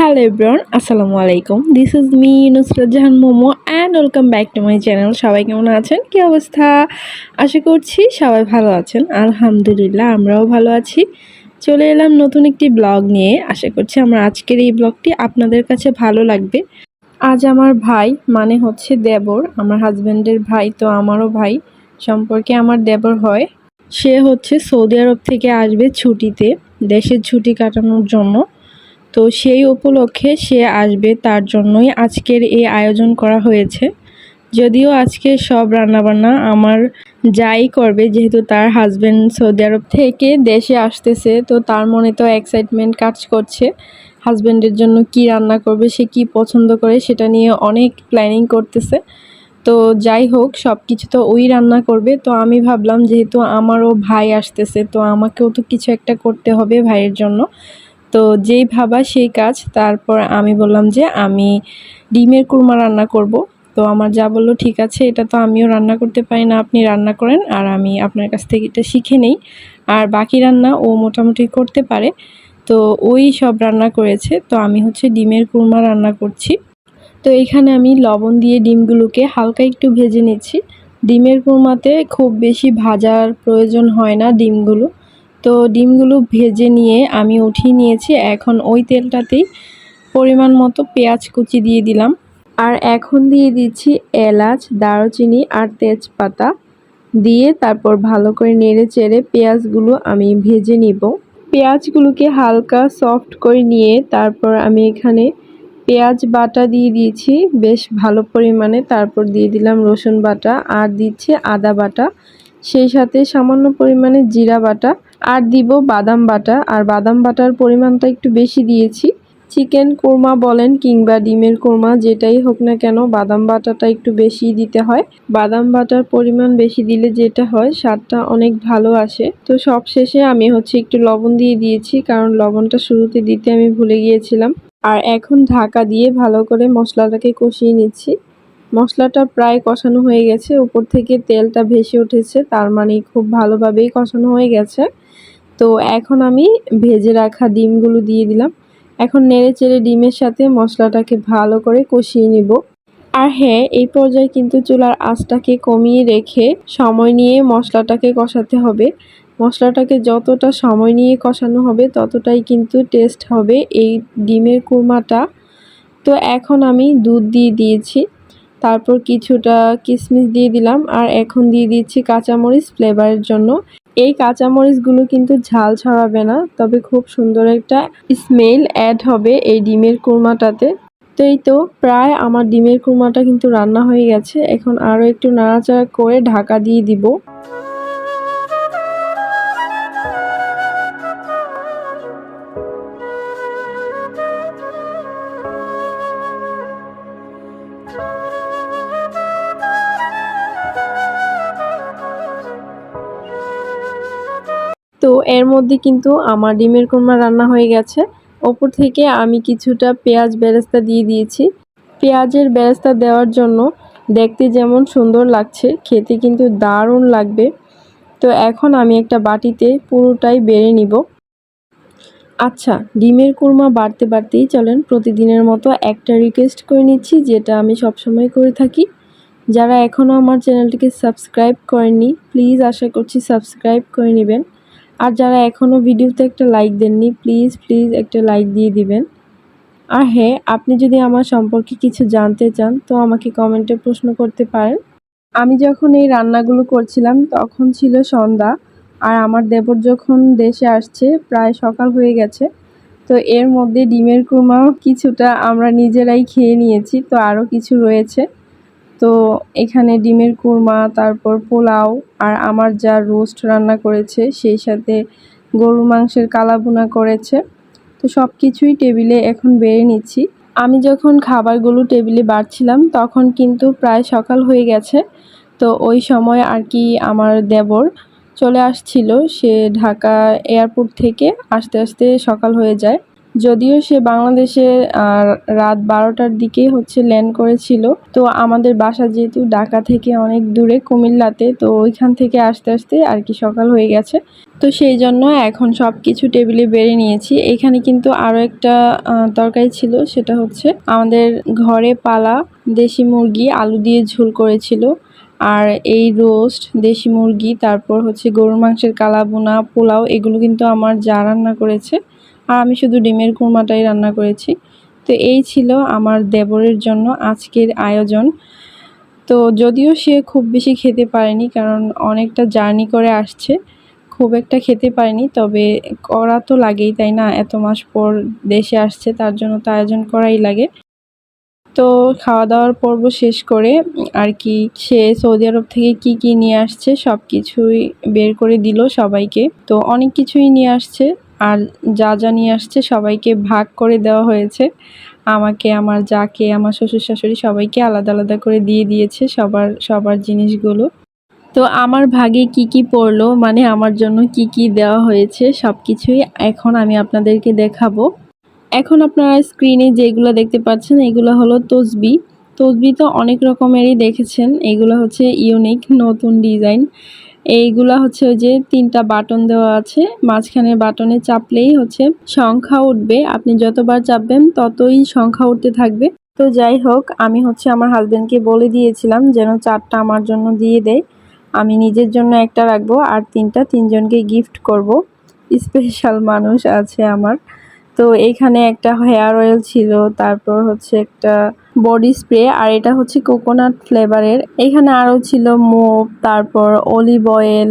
Hello everyone আসসালামু আলাইকুম this is me Nusrat Jahan Momo and welcome back to my channel সবাই কেমন আছেন? কী অবস্থা? আশা করছি সবাই ভালো আছেন। আলহামদুলিল্লাহ, আমরাও ভালো আছি। চলে এলাম নতুন একটি ব্লগ নিয়ে। আশা করছি আমার আজকের এই ব্লগটি আপনাদের কাছে ভালো লাগবে। আজ আমার ভাই মানে হচ্ছে দেবর, আমার হাজব্যান্ডের ভাই তো আমারও ভাই, সম্পর্কে আমার দেবর হয়। সে হচ্ছে সৌদি আরব থেকে আসবে ছুটিতে, দেশের ছুটি কাটানোর জন্য। তো সেই উপলক্ষে সে আসবে, তার জন্যই আজকের এই আয়োজন করা হয়েছে। যদিও আজকে সব রান্নাবান্না আমার যাই করবে, যেহেতু তার হাজব্যান্ড সৌদি আরব থেকে দেশে আসতেছে, তো তার মনে তো এক্সাইটমেন্ট কাজ করছে। হাজব্যান্ডের জন্য কি রান্না করবে, সে কি পছন্দ করে, সেটা নিয়ে অনেক প্ল্যানিং করতেছে। তো যাই হোক সব কিছু তো ওই রান্না করবে। তো আমি ভাবলাম, যেহেতু আমারও ভাই আসতেছে, তো আমাকেও তো কিছু একটা করতে হবে ভাইয়ের জন্য। তো যেই ভাবা সেই কাজ। তারপর আমি বললাম যে, আমি ডিমের কুরমা রান্না করব। তো আমার যা বলল, ঠিক আছে, এটা তো আমিও রান্না করতে পারি না, আপনি রান্না করেন, আর আমি আপনার কাছ থেকে এটা শিখে নেই। আর বাকি রান্না ও মোটামুটি করতে পারে। তো ওই সব রান্না করেছে। তো আমি হচ্ছে ডিমের কুরমা রান্না করছি। তো এখানে আমি লবণ দিয়ে ডিমগুলোকে হালকা একটু ভেজে নিচ্ছি। ডিমের কুরমাতে খুব বেশি ভাজার প্রয়োজন হয় না ডিমগুলো। তো ডিমগুলো ভেজে নিয়ে আমি উঠিয়ে নিয়েছি। এখন ওই তেলটাতেই পরিমাণ মতো পেঁয়াজ কুচি দিয়ে দিলাম। আর এখন দিয়ে দিচ্ছি এলাচ, দারুচিনি আর তেজপাতা দিয়ে তারপর ভালো করে নেড়ে চেড়ে পেঁয়াজগুলো আমি ভেজে নিব। পেঁয়াজগুলোকে হালকা সফট করে নিয়ে তারপর আমি এখানে পেঁয়াজ বাটা দিয়ে দিয়েছি, বেশ ভালো পরিমাণে। তারপর দিয়ে দিলাম রসুন বাটা আর দিচ্ছি আদা বাটা। সেই সাথে সামান্য পরিমাণে জিরা বাটা আর দিব বাদাম বাটা। আর বাদাম বাটার পরিমাণটা একটু বেশি দিয়েছি। চিকেন কোরমা বলেন কিংবা ডিমের কোরমা, যেটাই হোক না কেন, বাদাম বাটাটা একটু বেশি দিতে হয়। বাদাম বাটার পরিমাণ বেশি দিলে যেটা হয়, স্বাদটা অনেক ভালো আসে। তো সব শেষে আমি হচ্ছে একটু লবণ দিয়ে দিয়েছি, কারণ লবণটা শুরুতে দিতে আমি ভুলে গিয়েছিলাম। আর এখন ঢাকা দিয়ে ভালো করে মশলাটাকে কষিয়ে নিচ্ছি। মশলাটা প্রায় কষানো হয়ে গেছে। উপর থেকে তেলটা ভেসে উঠেছে, তার মানে খুব ভালোভাবেই কষানো হয়ে গেছে। তো এখন আমি ভেজে রাখা ডিমগুলো দিয়ে দিলাম। এখন নেড়ে চেড়ে ডিমের সাথে মশলাটাকে ভালো করে কষিয়ে নিব। আর হ্যাঁ এই পর্যায়ে কিন্তু চুলার আঁচটাকে কমিয়ে রেখে সময় নিয়ে মশলাটাকে কষাতে হবে। মশলাটাকে যতটা সময় নিয়ে কষানো হবে, ততটাই কিন্তু টেস্ট হবে এই ডিমের কুরমাটা। তো এখন আমি দুধ দিয়ে দিয়েছি। তারপর কিছুটা কিশমিশ দিয়ে দিলাম আর এখন দিয়ে দিচ্ছি কাঁচামরিচ ফ্লেভারের জন্য। এই কাঁচামরিচগুলো কিন্তু ঝাল ছড়াবে না, তবে খুব সুন্দর একটা স্মেল অ্যাড হবে এই ডিমের কুরমাটাতে। তো এই তো প্রায় আমার ডিমের কুরমাটা কিন্তু রান্না হয়ে গেছে, এখন আরও একটু নাড়াচাড়া করে ঢাকা দিয়ে দিব। মধ্যে কিন্তু আমার ডিমের কোরমা রান্না হয়ে গেছে। ওপর থেকে আমি কিছুটা পেঁয়াজ বেরেস্তা দিয়ে দিয়েছি। পেঁয়াজের বেরেস্তা দেওয়ার জন্য দেখতে যেমন সুন্দর লাগছে, খেতে কিন্তু দারুণ লাগবে। তো এখন আমি একটা বাটিতে পুরোটাই বেড়ে নিব। আচ্ছা ডিমের কুরমা বাড়তে বাড়তেই চলেন, প্রতিদিনের মতো একটা রিকোয়েস্ট করে নিচ্ছি, যেটা আমি সবসময় করে থাকি। যারা এখনও আমার চ্যানেলটিকে সাবস্ক্রাইব করেননি প্লিজ আশা করছি সাবস্ক্রাইব করে নেবেন। আর যারা এখনও ভিডিওতে একটা লাইক দেননি প্লিজ প্লিজ একটা লাইক দিয়ে দিবেন। আর হ্যাঁ আপনি যদি আমার সম্পর্কে কিছু জানতে চান, তো আমাকে কমেন্টে প্রশ্ন করতে পারেন। আমি যখন এই রান্নাগুলো করছিলাম, তখন ছিল সন্ধ্যা, আর আমার দেবর যখন দেশে আসছে, প্রায় সকাল হয়ে গেছে, তো এর মধ্যে ডিমের কুরমাও কিছুটা আমরা নিজেরাই খেয়ে নিয়েছি, তো আরও কিছু রয়েছে। তো এখানে ডিমের কুরমা, তারপর পোলাও আর আমার যা রোস্ট রান্না করেছে সেই সাথে গরু মাংসের কালাভুনা করেছে। তো সব কিছুই টেবিলে এখন বেড়ে নিচ্ছি। আমি যখন খাবারগুলো টেবিলে বাড়ছিলাম তখন কিন্তু প্রায় সকাল হয়ে গেছে। তো ওই সময় আর কি আমার দেবর চলে আসছিল। সে ঢাকা এয়ারপোর্ট থেকে আস্তে আস্তে সকাল হয়ে যায়। যদিও সে বাংলাদেশে রাত বারোটার দিকে হচ্ছে ল্যান্ড করেছিল। তো আমাদের বাসা যেহেতু ঢাকা থেকে অনেক দূরে কুমিল্লাতে, তো ওইখান থেকে আসতে আসতে আর কি সকাল হয়ে গেছে। তো সেই জন্য এখন সব কিছু টেবিলে বেড়ে নিয়েছি। এখানে কিন্তু আরও একটা তরকারি ছিল, সেটা হচ্ছে আমাদের ঘরে পালা দেশি মুরগি আলু দিয়ে ঝোল করেছিল। আর এই রোস্ট, দেশি মুরগি, তারপর হচ্ছে গরুর মাংসের কালাবোনা পোলাও, এগুলো কিন্তু আমার যা রান্না করেছে। আর আমি শুধু ডিমের কুরমাটাই রান্না করেছি। তো এই ছিল আমার দেবরের জন্য আজকের আয়োজন। তো যদিও সে খুব বেশি খেতে পারেনি, কারণ অনেকটা জার্নি করে আসছে। খুব একটা খেতে পারেনি, তবে করা তো লাগেই, তাই না? এত মাস পর দেশে আসছে, তার জন্য তো আয়োজন করাই লাগে। তো খাওয়া দাওয়ার পর্ব শেষ করে আর কি, সে সৌদি আরব থেকে কি কি নিয়ে আসছে সব কিছুই বের করে দিল সবাইকে। তো অনেক কিছুই নিয়ে আসছে। আর যা যা নিয়ে আসছে সবাইকে ভাগ করে দেওয়া হয়েছে। আমাকে, আমার যাকে, আমার শ্বশুর শাশুড়ি সবাইকে আলাদা আলাদা করে দিয়ে দিয়েছে সবার সবার জিনিসগুলো। তো আমার ভাগে কি কি পড়ল মানে আমার জন্য কি কি দেওয়া হয়েছে সব কিছুই এখন আমি আপনাদেরকে দেখাবো। এখন আপনারা স্ক্রিনে যেগুলো দেখতে পাচ্ছেন, এগুলো হলো তসবি। তসবি তো অনেক রকমেরই দেখেছেন, এগুলো হচ্ছে ইউনিক নতুন ডিজাইন এইগুলা হচ্ছে ওই যে তিনটা বাটন দেওয়া আছে। মাঝখানের বাটনে চাপলেই হচ্ছে সংখ্যা উঠবে। আপনি যতবার চাপবেন ততই সংখ্যা উঠতে থাকবে। তো যাই হোক, আমি হচ্ছে আমার হাজব্যান্ডকে বলে দিয়েছিলাম যেন চারটা আমার জন্য দিয়ে দেয়। আমি নিজের জন্য একটা রাখব আর তিনটা তিনজনকে গিফট করব। স্পেশাল মানুষ আছে আমার। তো এখানে একটা হেয়ার অয়েল ছিল, তারপর হচ্ছে একটা বডি স্প্রে আর এটা হচ্ছে কোকোনাট ফ্লেভারের। এখানে আরও ছিল মোপ, তারপর অলিভ অয়েল,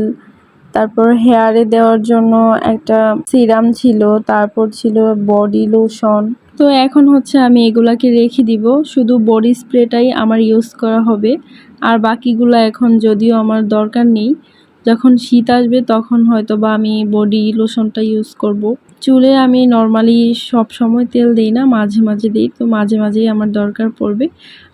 তারপর হেয়ারে দেওয়ার জন্য একটা সিরাম ছিল, তারপর ছিল বডি লোশন। তো এখন হচ্ছে আমি এগুলাকে রেখে দিব, শুধু বডি স্প্রেটাই আমার ইউজ করা হবে। আর বাকিগুলো এখন যদিও আমার দরকার নেই, যখন শীত আসবে তখন হয়তো বা আমি বডি লোশনটা ইউজ করব। চুলে আমি নর্মালি সব সময় তেল দিই না, মাঝে মাঝে দিই, তো মাঝে মাঝেই আমার দরকার পড়বে।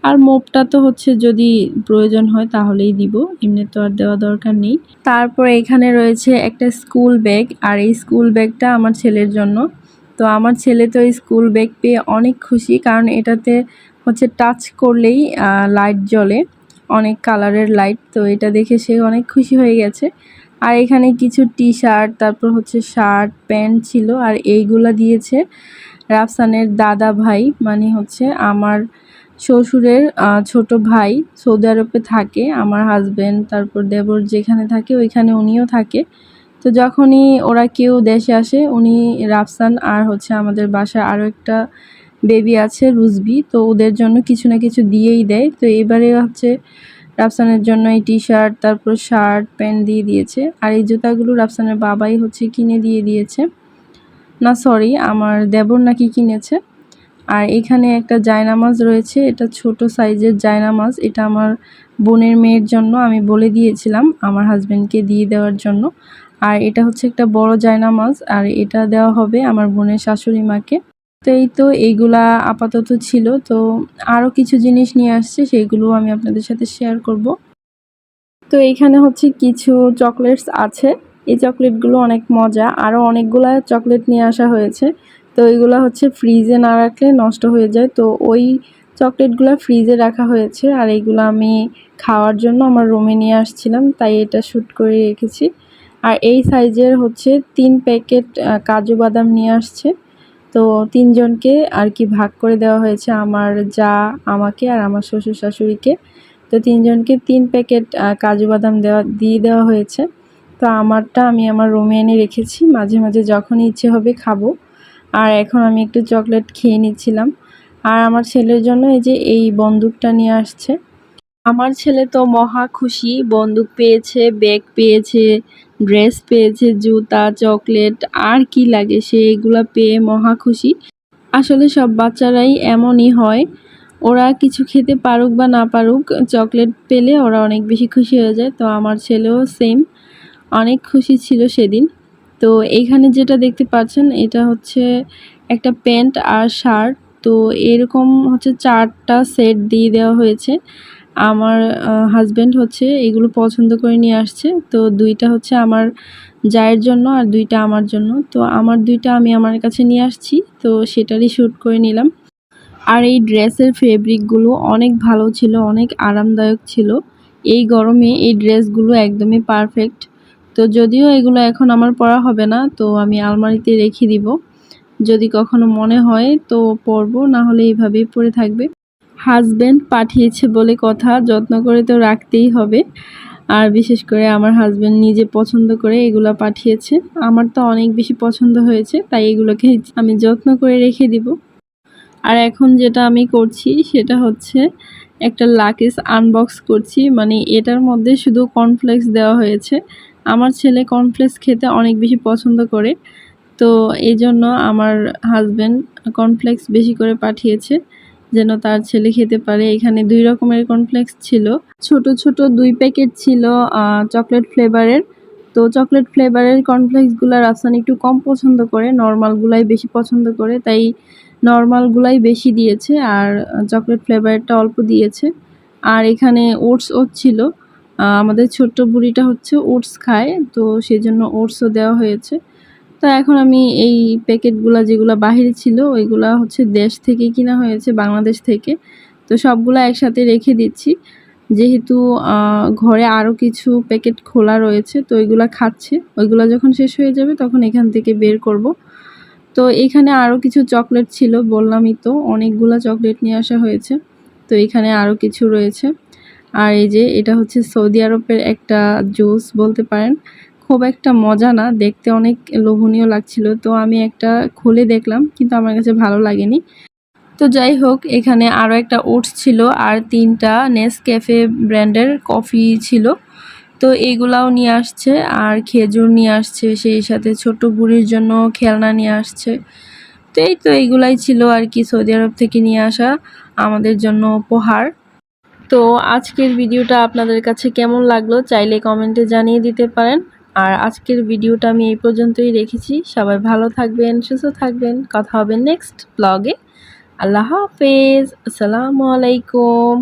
আর মোপটা তো হচ্ছে যদি প্রয়োজন হয় তাহলেই দিব, এমনি তো আর দেওয়া দরকার নেই। তারপর এখানে রয়েছে একটা স্কুল ব্যাগ আর এই স্কুল ব্যাগটা আমার ছেলের জন্য। তো আমার ছেলে তো এই স্কুল ব্যাগ পেয়ে অনেক খুশি, কারণ এটাতে হচ্ছে টাচ করলেই লাইট জ্বলে, অনেক কালারের লাইট তো এটা দেখে সে অনেক খুশি হয়ে গেছে। আর এখানে কিছু টি শার্ট তারপর হচ্ছে শার্ট, প্যান্ট ছিল আর এইগুলা দিয়েছে রাফসানের দাদা ভাই মানে হচ্ছে আমার শ্বশুরের ছোট ভাই সৌদি আরবে থাকে, আমার হাজব্যান্ড তারপর দেবর যেখানে থাকে ওইখানে উনিও থাকে। তো যখনই ওরা কেউ দেশে আসে, উনি রাফসান আর হচ্ছে আমাদের বাসায় আরও একটা বেবি আছে রুজবি তো ওদের জন্য কিছু না কিছু দিয়েই দেয়। তো এবারে হচ্ছে রাফসানের জন্য এই টি শার্ট তারপর শার্ট প্যান্ট দিয়ে দিয়েছে। আর এই জুতাগুলো রাফসানের বাবাই হচ্ছে কিনে দিয়ে দিয়েছে। না সরি আমার দেবর নাকি কিনেছে। আর এখানে একটা জায়নামাজ রয়েছে, এটা ছোট সাইজের জায়নামাজ, এটা আমার বোনের মেয়ের জন্য আমি বলে দিয়েছিলাম আমার হাজব্যান্ডকে দিয়ে দেওয়ার জন্য। আর এটা হচ্ছে একটা বড় জায়নামাজ, আর এটা দেওয়া হবে আমার বোনের শাশুড়ি মাকে। তো এই তো এইগুলা আপাতত ছিল। তো আরও কিছু জিনিস নিয়ে আসছে সেইগুলো আমি আপনাদের সাথে শেয়ার করব। তো এইখানে হচ্ছে কিছু চকলেটস আছে। এই চকলেটগুলো অনেক মজা। আরও অনেকগুলা চকলেট নিয়ে আসা হয়েছে। তো এইগুলো হচ্ছে ফ্রিজে না রাখলে নষ্ট হয়ে যায়। তো ওই চকলেটগুলো ফ্রিজে রাখা হয়েছে। আর এইগুলো আমি খাওয়ার জন্য আমার রুমে নিয়ে আসছিলাম। তাই এটা শ্যুট করে রেখেছি। আর এই সাইজের হচ্ছে তিন প্যাকেট কাজু বাদাম নিয়ে আসছে। তো তিনজনকে আর কি ভাগ করে দেওয়া হয়েছে আমার যা আমাকে আর আমার শ্বশুর শাশুড়িকে। তো তিনজনকে তিন প্যাকেট কাজু বাদাম দেওয়া, দিয়ে দেওয়া হয়েছে। তো আমারটা আমি আমার রুমে এনে রেখেছি। মাঝে মাঝে যখন ইচ্ছে হবে খাব। আর এখন আমি একটু চকলেট খেয়ে নিচ্ছিলাম। আর আমার ছেলের জন্য এই যে এই বন্দুকটা নিয়ে আসছে। আমার ছেলে তো মহা খুশি। বন্দুক পেয়েছে, ব্যাগ পেয়েছে। ড্রেস পেয়েছে, জুতা, চকলেট, আর কি লাগে, সে এগুলো পেয়ে মহা খুশি। আসলে সব বাচ্চারাই এমনই হয়। ওরা কিছু খেতে পারুক বা না পারুক, চকলেট পেলে ওরা অনেক বেশি খুশি হয়ে যায়। তো আমার ছেলেও সেম, অনেক খুশি ছিল সেদিন। তো এইখানে যেটা দেখতে পাচ্ছেন, এটা হচ্ছে একটা প্যান্ট আর শার্ট। তো এরকম হচ্ছে চারটা সেট দিয়ে দেওয়া হয়েছে। আমার হাজব্যান্ড হচ্ছে এগুলো পছন্দ করে নিয়ে আসছে। তো দুইটা হচ্ছে আমার জায়ের জন্য আর দুইটা আমার জন্য। তো আমার দুইটা আমি আমার কাছে নিয়ে আসছি। তো সেটারই শ্যুট করে নিলাম। আর এই ড্রেসের ফেব্রিকগুলো অনেক ভালো ছিল, অনেক আরামদায়ক ছিল। এই গরমে এই ড্রেসগুলো একদমই পারফেক্ট তো যদিও এগুলো এখন আমার পরা হবে না, তো আমি আলমারিতে রেখে দিব। যদি কখনো মনে হয় তো পরবো, না হলে এইভাবেই পরে থাকবে। হাজব্যান্ড পাঠিয়েছে বলে কথা, যত্ন করে তো রাখতেই হবে। আর বিশেষ করে আমার হাজব্যান্ড নিজে পছন্দ করে এগুলো পাঠিয়েছে। আমার তো অনেক বেশি পছন্দ হয়েছে, তাই এগুলোকে আমি যত্ন করে রেখে দিব। আর এখন যেটা আমি করছি, সেটা হচ্ছে একটা লাকেজ আনবক্স করছি। মানে এটার মধ্যে শুধু কর্নফ্লেক্স দেওয়া হয়েছে। আমার ছেলে কর্নফ্লেক্স খেতে অনেক বেশি পছন্দ করে। তো এই জন্য আমার হাজব্যান্ড কর্নফ্লেক্স বেশি করে পাঠিয়েছে। যেন তার ছেলে খেতে পারে। এখানে দুই রকমের কর্নফ্লেক্স ছিল। ছোট ছোট দুই প্যাকেট ছিল চকলেট ফ্লেভারের তো চকলেট ফ্লেভারের কর্নফ্লেক্সগুলো রাফসান একটু কম পছন্দ করে নর্মালগুলাই বেশি পছন্দ করে, তাই নর্মালগুলাই বেশি দিয়েছে আর চকলেট ফ্লেভারটা অল্প দিয়েছে। আর এখানে ওটস ওট ছিল। আমাদের ছোট্ট বুড়িটা হচ্ছে ওটস খায়, তো সেই জন্য ওটসও দেওয়া হয়েছে। তো এখন আমি এই প্যাকেটগুলো যেগুলো বাহিরে ছিল, ওইগুলা হচ্ছে দেশ থেকে কিনা হয়েছে, বাংলাদেশ থেকে। তো সবগুলো একসাথে রেখে দিচ্ছি। যেহেতু ঘরে আরও কিছু প্যাকেট খোলা রয়েছে, তো ওইগুলো খাচ্ছে। ওইগুলো যখন শেষ হয়ে যাবে তখন এখান থেকে বের করব। তো এখানে আরও কিছু চকলেট ছিল, বললামই তো, অনেকগুলো চকলেট নিয়ে আসা হয়েছে। তো এখানে আরও কিছু রয়েছে। আর এই যে, এটা হচ্ছে সৌদি আরবের একটা জুস বলতে পারেন। খুব একটা মজা না, দেখতে অনেক লোভনীয় লাগছিল। তো আমি একটা খুলে দেখলাম, কিন্তু আমার কাছে ভালো লাগেনি। তো যাই হোক, এখানে আরও একটা ওটস ছিল আর তিনটা নেস ক্যাফে ব্র্যান্ডের কফি ছিল। তো এগুলাও নিয়ে আসছে আর খেজুর নিয়ে আসছে, সেই সাথে ছোট বুড়ির জন্য খেলনা নিয়ে আসছে। তো এই তো এইগুলাই ছিল আর কি সৌদি আরব থেকে নিয়ে আসা আমাদের জন্য উপহার। তো আজকের ভিডিওটা আপনাদের কাছে কেমন লাগল চাইলে কমেন্টে জানিয়ে দিতে পারেন। আর আজকের ভিডিওটা আমি এই পর্যন্তই রেখেছি। সবাই ভালো থাকবেন, সুস্থ থাকবেন। কথা হবে নেক্সট ব্লগে আল্লাহ হাফেজ। আসসালামু আলাইকুম।